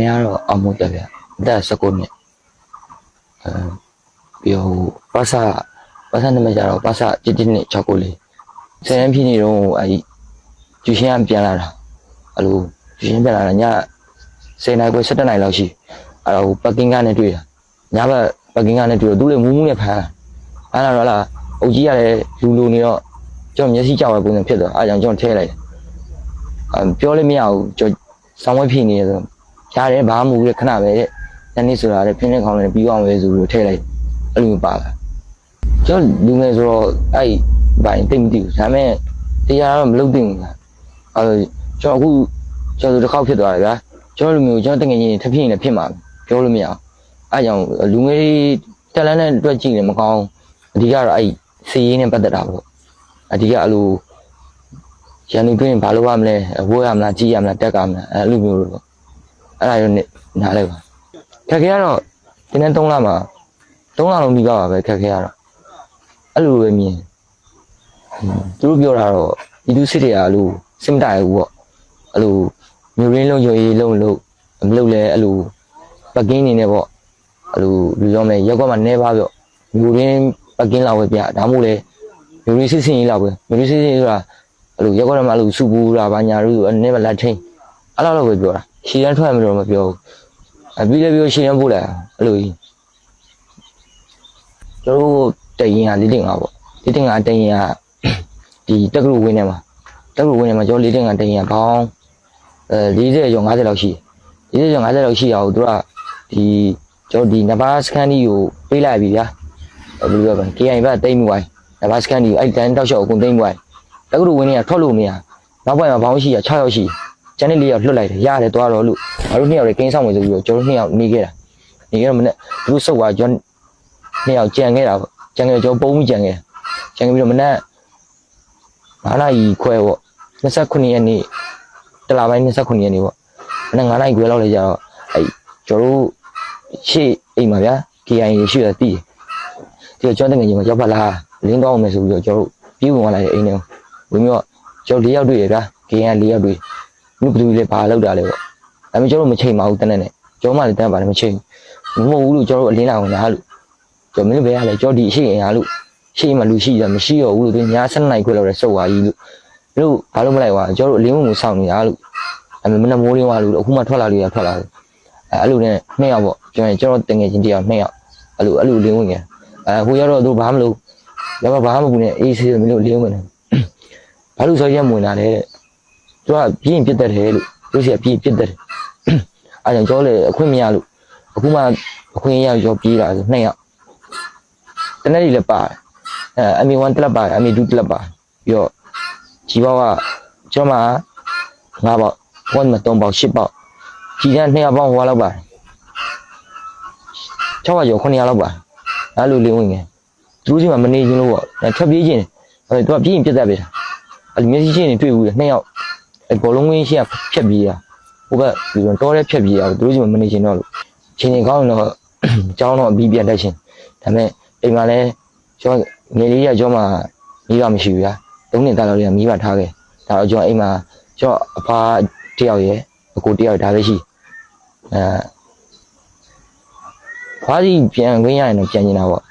မေကတော့အောင်မို့တက်ဗျအသက်19နှစ်အဲပြီးတော့ပါစာပါစာနာမည်ကြတော့ပါစာ11နှစ်6လေးဆယ်ရန်ဖြစ်နေတော့အဲဒီကျူရှင်ကပြန်လာတာအဲ့လိုကျူရှင်ပြန်လာတာည10နိုင်ခွဲ17နိုင်လောက်ရှိအဲ့တော့ပတ်ကင်းကနေတွေ့တာညဘက်ပတ်ကင်းကနေတွေ့တော့သူလည်းမူးမူးနဲ့ဖမ်းဖမ်းလာတော့လားအုတ်ကြီးကလည်းလူလူနေတော့ကျွန်တော်မျက်စိကြောက်ရပုံစံဖြစ်သွားအားကြောင့်ကျွန်တော်ထဲလိုက်တယ်အပြောလို့မရဘူးကျွန်တော်ဆောင်းဝဲဖြစ်နေတယ်ဆိုတော့ ရတယ်ဘာမှမဟုတ်ဘူးခဏပဲတဲ့။တနေ့ဆိုတာလေပြင်းနေခေါင်းလည်းပြီးအောင်ပဲဆိုပြီးထည့်လိုက်အဲ့လိုပါလာ။ကျွန်တော်လူငယ်ဆိုတော့အဲ့ဘိုင်တိတ်မသိဘူး။ဒါပေမဲ့တရားတော့မလုပ်သင့်ဘူးလား။အဲကျွန်တော်အခုကျွန်တော်တစ်ခေါက်ဖြစ်သွားတယ်ဗျာ။ကျွန်တော်လူမျိုးကျွန်တော်တငယ်ချင်းထပ်ဖြစ်ရင်လည်းဖြစ်မှာပြောလို့မရအောင်။အဲကြောင့်လူငယ်တက်လန်းနဲ့တွေ့ကြည့်လည်းမကောင်း။အဓိကတော့အဲ့စီရေးနဲ့ပတ်သက်တာပေါ့။အဓိကအဲ့လိုရန်သူတွင်းဘာလို့ရမလဲဝိုးရမလားကြီးရမလားတက်ကမလားအဲ့လိုမျိုးလို့ပေါ့ အဲ့ဒါရောနားလိုက်ပါခက်ခဲကတော့ဒီနေ့3လမှာ3လလုံးပြီးပါပါပဲခက်ခဲကတော့အဲ့လိုပဲမြင်သူတို့ပြောတာတော့ဒီသူစစ်တွေကအဲ့လိုစစ်မတိုင်ဘူးပေါ့အဲ့လိုမျိုးရင်းလုံးရုံရေးလုံးလို့မလုပ်လဲအဲ့လိုပကင်းနေနေပေါ့အဲ့လိုလူရောမလဲရက်ကွက်မှာနေပါပြောမျိုးရင်းပကင်းလောက်ပဲပြဒါမှမဟုတ်လေမျိုးရင်းစစ်စင်ရေးလောက်ပဲမျိုးရင်းစစ်စင်ရေးဆိုတာအဲ့လိုရက်ကွက်မှာအဲ့လိုစုပူတာဘာညာလို့အနေနဲ့လက်ထိန်အဲ့လိုတော့ပဲပြောတာ ရှည်ရန်ထွက်မယ်တော့မပြောဘူးအပြီးလည်းပြောရှည်ရန်ပို့လိုက်အဲ့လိုကြီးကျွန်တော်တို့တရင်ကလေးတင်ကပေါ့လေးတင်ကတရင်ကဒီတက္ကသိုလ်ဝင်းထဲမှာတက္ကသိုလ်ဝင်းထဲမှာကျွန်တော်လေးတင်ကတရင်ကဘောင်းအဲ40ကျော်50လောက်ရှိတယ်40ကျော်50လောက်ရှိအောင်သူကဒီကျွန်တော်ဒီနဘာစကန်ဒီကိုပေးလိုက်ပြီဗျာဘယ်လိုပြောလဲ KI ဘက်တိတ်မှုဝိုင်းနဘာစကန်ဒီကိုအဲ့တန်းတောက်လျှောက်အကုန်တိတ်မှုဝိုင်းတက္ကသိုလ်ဝင်းထဲကထွက်လို့မရနောက်ပိုင်းမှာဘောင်းရှိရ6ယောက်ရှိ ကျန်တဲ့လေးယောက်လွတ်လိုက်တယ်ရတယ်သွားတော့လို့ငါတို့နှစ်ယောက်လည်းကင်းဆောင်ဝင်ဆိုပြီးတော့ကျွန်တော်တို့နှစ်ယောက်နေခဲ့တာနေခဲ့တော့မနေ့သူတို့စုပ်သွားကျွန်တော်နှစ်ယောက်ကြံခဲ့တာပေါ့ကြံခဲ့တော့ကျွန်တော်ပုံပြီးကြံခဲ့ကြံခဲ့ပြီးတော့မနေ့9နာရီခွဲပေါ့29ရက်နေ့တလပိုင်း29ရက်နေ့ပေါ့မနေ့9နာရီခွဲလောက်လေကြတော့အဲ့ကျွန်တော်တို့ရှေ့အိမ်မှာဗျာ KIA ရှိရတည်ဒီတော့ကျွန်တော်တကယ်ကြီးမှာရောက်ပါလားလင်းသွားအောင်မယ်ဆိုပြီးတော့ကျွန်တော်တို့ပြေးဝင်လာတဲ့အိမ်ထဲဝင်ပြီးတော့ကျွန်တော်၄ယောက်တွေ့ရဗျာ KIA ၄ယောက်တွေ့ လူဘယ်သူလဲဘာလောက်တာလဲပေါ့ဒါပေမဲ့ကျွန်တော်မချိန်ပါဘူးတနက်နဲ့ကျွန်တော်မှလည်းတန်းပါတယ်မချိန်ဘူးမဟုတ်ဘူးလို့ကျွန်တော်တို့အလင်းလာအောင်လားလို့ကျွန်တော်မင်းဘယ်ရလဲကျွန်တော်ဒီအရှိရင်အားလို့ရှိရင်မှလူရှိတယ်မရှိတော့ဘူးလို့သူညာ7နိုင်ခွဲလောက်လဲစုပ်သွားကြီးလို့တို့ဘာလို့မလိုက်ပါကျွန်တော်တို့အလင်းမှုစောင့်နေတာလို့ဒါပေမဲ့မနက်မိုးလင်းသွားလို့အခုမှထွက်လာလို့ရထွက်လာတယ်အဲအဲ့လိုနဲ့နှစ်ယောက်ပေါ့ကျွန်တော်ကျွန်တော်တငယ်ချင်းတယောက်နှစ်ယောက်အဲ့လိုအဲ့လိုလင်းဝင်နေအဲဟိုရောက်တော့သူဘာမှမလုပ်ရပါဘာမှမကူနဲ့အေးဆေးမလို့လင်းဝင်နေဘာလို့ဆိုရက်မဝင်တာလဲတဲ့ သူကပြင်းပြစ်တတ်တယ်လို့သူစီကပြင်းပြစ်တတ်တယ်အဲကြောင့်ကျော်လေအခွင့်မရလို့အခုမှအခွင့်ရရောပြေးတာဆိုနှစ်ယောက်တနေ့လေးလည်းပါတယ်အဲအမီ1တက်လက်ပါတယ်အမီ2တက်လက်ပါပြီးတော့ကြီးပေါကကျောင်းမှာ9ပေါက်ဘုန်းမှာ3ပေါက်10ပေါက်ကြီးတဲ့2ပေါက်ဟိုလောက်ပါတယ်6ပါကျော်9လောက်ပါအဲ့လိုလေးဝင်ငယ်သူတို့စီမှာမနေချင်းလို့ပေါ့ထွက်ပြေးချင်းတယ်သူကပြင်းပြစ်တတ်ပြီအဲ့မျက်စိချင်းတွေတွေ့ဘူးနှစ်ယောက် အဘောလုံးဝင်းရှိကဖြတ်ပြေးတာဟိုဘက်ဒီလိုတောထဲဖြတ်ပြေးတာသူတို့ကြီးမနေချင်တော့လို့ချင်းချင်းကောင်းတော့ကျောင်းတော့အပြီးပြတ်တတ်ရှင်ဒါပေမဲ့အိမ်မှာလည်းကျောင်းငယ်လေးကကျောင်းမှာမိဘမရှိဘူးဗျာသုံးနှစ်သားလောက်လေးကမိဘထားခဲ့ဒါတော့ကျောင်းအိမ်မှာကျောင်းအဖာတယောက်ရယ်အကိုတယောက်ဒါပဲရှိအဲဖွားစီပြန်ခွင့်ရရင်တော့ပြန်နေတာပေါ့